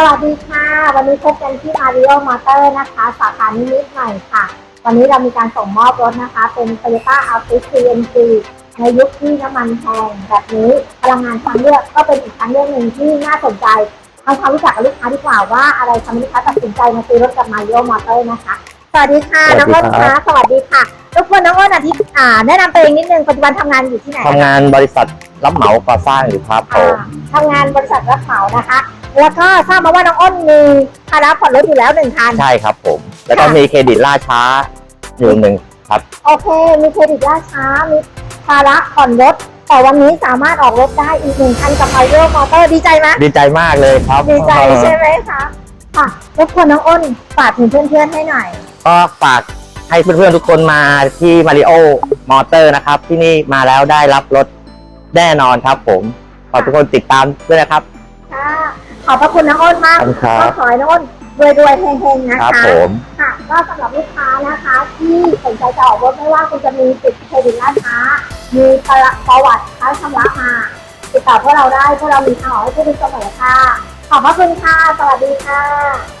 สวัสดีค่ะ วันนี้พบกันที่ Mario Motor นะคะ สาขานิมิตรใหม่ค่ะ วันนี้เรามีการส่งมอบรถนะคะ เป็น Toyota Altis CNG ในยุคที่น้ำมันแพงแบบนี้พลังงานทางเลือกก็เป็นอีกทางเลือกหนึ่งที่น่าสนใจทำความรู้จักกับลูกค้าดีกว่าว่าอะไรทำให้ลูกค้าตัดสินใจมาซื้อรถกับ Mario Motor นะคะ สวัสดีค่ะสวัน้องสดีอ้นครัคะบสวัสดีค่ะทุกคนน้องอ้นอาทิตย์อ่าแนะนำตัวเองนิดนึงปัจจุบันทำงานอยู่ที่ไหนทำงานบริษัทรับเหมาก่อสร้างอยู่ครับผอ่ามทำงานบริษัทรับเหมานะคะ แล้วก็ทราบมาว่าน้องอ้นมีภาระผ่อนรถอยู่แล้วหนึ่งคัน ใช่ครับผม แล้วก็ค่ะมีเครดิตล่าช้าอยู่หนึ่งครับ โอเค มีเครดิตล่าช้า มีภาระผ่อนรถ แต่วันนี้สามารถออกรถได้อีกหนึ่งคันกับไ i โ o มอเตอร์ดีใจไหมดีใจมากเลยครับดีใจใช่ไหมคะค่ะรบกวนน้องอ้นฝากถึงเพื่อนๆให้หน่อย ก็ฝากให้เพื่อนๆทุกคนมาที่มาริโอมอเตอร์นะครับ ที่นี่มาแล้วได้รับรถแน่นอนครับผม ขอทุกคนติดตามด้วยนะครับค่ะ ขอบพระคุณน้องอ้นมากขอบคุณครับ ก็ขอให้น้องอ้นรวยๆเฮงๆนะครับคะผมค่ะก็สำหรับลูกค้านะคะที่สนใจจะออกรถไม่ว่าคุณจะมีติดเครดิตล่าช้า มีประวัติค้างชำระมาติดต่อพวกเราได้พวกเรามีทางออกให้ทุกคนเสมอค่ะ ขอบพระคุณค่ะ สวัสดีค่ะ